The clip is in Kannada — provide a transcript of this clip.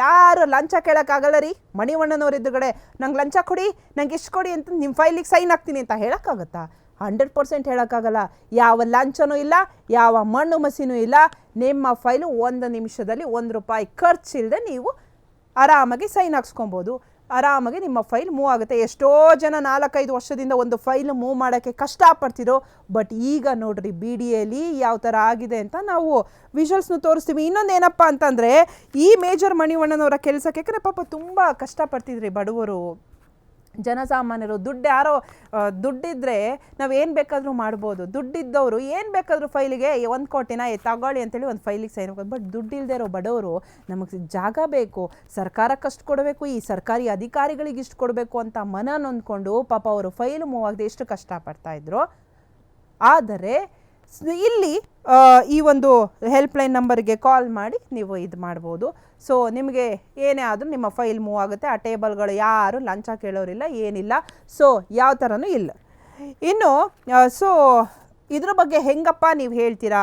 ಯಾರು ಲಂಚ ಕೇಳೋಕ್ಕಾಗಲ್ಲ ರೀ? ಮಣಿವಣ್ಣನವ್ರ ಎದುರುಗಡೆ ನಂಗೆ ಲಂಚ ಕೊಡಿ, ನಂಗೆ ಇಷ್ಟು ಕೊಡಿ ಅಂತ ನಿಮ್ಮ ಫೈಲಿಗೆ ಸೈನ್ ಹಾಕ್ತೀನಿ ಅಂತ ಹೇಳೋಕ್ಕಾಗತ್ತಾ? ಹಂಡ್ರೆಡ್ ಪರ್ಸೆಂಟ್ ಹೇಳೋಕ್ಕಾಗಲ್ಲ. ಯಾವ ಲಂಚನೂ ಇಲ್ಲ, ಯಾವ ಮಣ್ಣು ಮಸಿನೂ ಇಲ್ಲ. ನಿಮ್ಮ ಫೈಲು ಒಂದು ನಿಮಿಷದಲ್ಲಿ ಒಂದು ರೂಪಾಯಿ ಖರ್ಚಿಲ್ಲದೆ ನೀವು ಆರಾಮಾಗಿ ಸೈನ್ ಹಾಕ್ಸ್ಕೊಬೋದು. ಆರಾಮಾಗಿ ನಿಮ್ಮ ಫೈಲ್ ಮೂವ್ ಆಗುತ್ತೆ. ಎಷ್ಟೋ ಜನ ನಾಲ್ಕೈದು ವರ್ಷದಿಂದ ಒಂದು ಫೈಲ್ ಮೂವ್ ಮಾಡೋಕ್ಕೆ ಕಷ್ಟಪಡ್ತಿದ್ರು ಬಟ್ ಈಗ ನೋಡ್ರಿ ಬಿ ಡಿ ಎಲಿ ಯಾವ ಥರ ಆಗಿದೆ ಅಂತ ನಾವು ವಿಷಲ್ಸ್ನ ತೋರಿಸ್ತೀವಿ. ಇನ್ನೊಂದು ಏನಪ್ಪ ಅಂತಂದರೆ, ಈ ಮೇಜರ್ ಮಣಿವಣ್ಣನವರ ಕೆಲಸಕ್ಕೆ ಯಾಕಂದರೆ ಪಾಪ ತುಂಬ ಕಷ್ಟಪಡ್ತಿದ್ರಿ ಬಡವರು. ಜನಸಾಮಾನ್ಯರು ದುಡ್ಡು ಯಾರೋ ದುಡ್ಡಿದ್ರೆ ನಾವು ಏನು ಬೇಕಾದರೂ ಮಾಡ್ಬೋದು. ದುಡ್ಡಿದ್ದವರು ಏನು ಬೇಕಾದರೂ ಫೈಲಿಗೆ ಒಂದು ಕೋಟಿನ ತಗೊಳ್ಳಿ ಅಂತೇಳಿ ಒಂದು ಫೈಲಿಗೆ ಸೈನ್ ಹೋಗೋದು ಬಟ್ ದುಡ್ಡು ಇಲ್ಲದೆ ಇರೋ ಬಡವರು ನಮಗೆ ಜಾಗ ಬೇಕು, ಸರ್ಕಾರಕ್ಕೆ ಅಷ್ಟು ಕೊಡಬೇಕು, ಈ ಸರ್ಕಾರಿ ಅಧಿಕಾರಿಗಳಿಗೆ ಇಷ್ಟು ಕೊಡಬೇಕು ಅಂತ ಮನ ನೊಂದ್ಕೊಂಡು ಪಾಪ ಅವರು ಫೈಲ್ ಮೂವ್ ಆಗದೆ ಎಷ್ಟು ಕಷ್ಟಪಡ್ತಾ ಇದ್ರು. ಆದರೆ ಇಲ್ಲಿ ಈ ಒಂದು ಹೆಲ್ಪ್ಲೈನ್ ನಂಬರ್ಗೆ ಕಾಲ್ ಮಾಡಿ ನೀವು ಇದು ಮಾಡ್ಬೋದು. ಸೊ ನಿಮಗೆ ಏನೇ ಆದರೂ ನಿಮ್ಮ ಫೈಲ್ ಮೂವ್ ಆಗುತ್ತೆ. ಆ ಟೇಬಲ್ಗಳು ಯಾರು ಲಂಚ ಕೇಳೋರಿಲ್ಲ, ಏನಿಲ್ಲ. ಸೊ ಯಾವ ಥರನೂ ಇಲ್ಲ. ಇನ್ನು ಸೊ ಇದ್ರ ಬಗ್ಗೆ ಹೆಂಗಪ್ಪ ನೀವು ಹೇಳ್ತೀರಾ?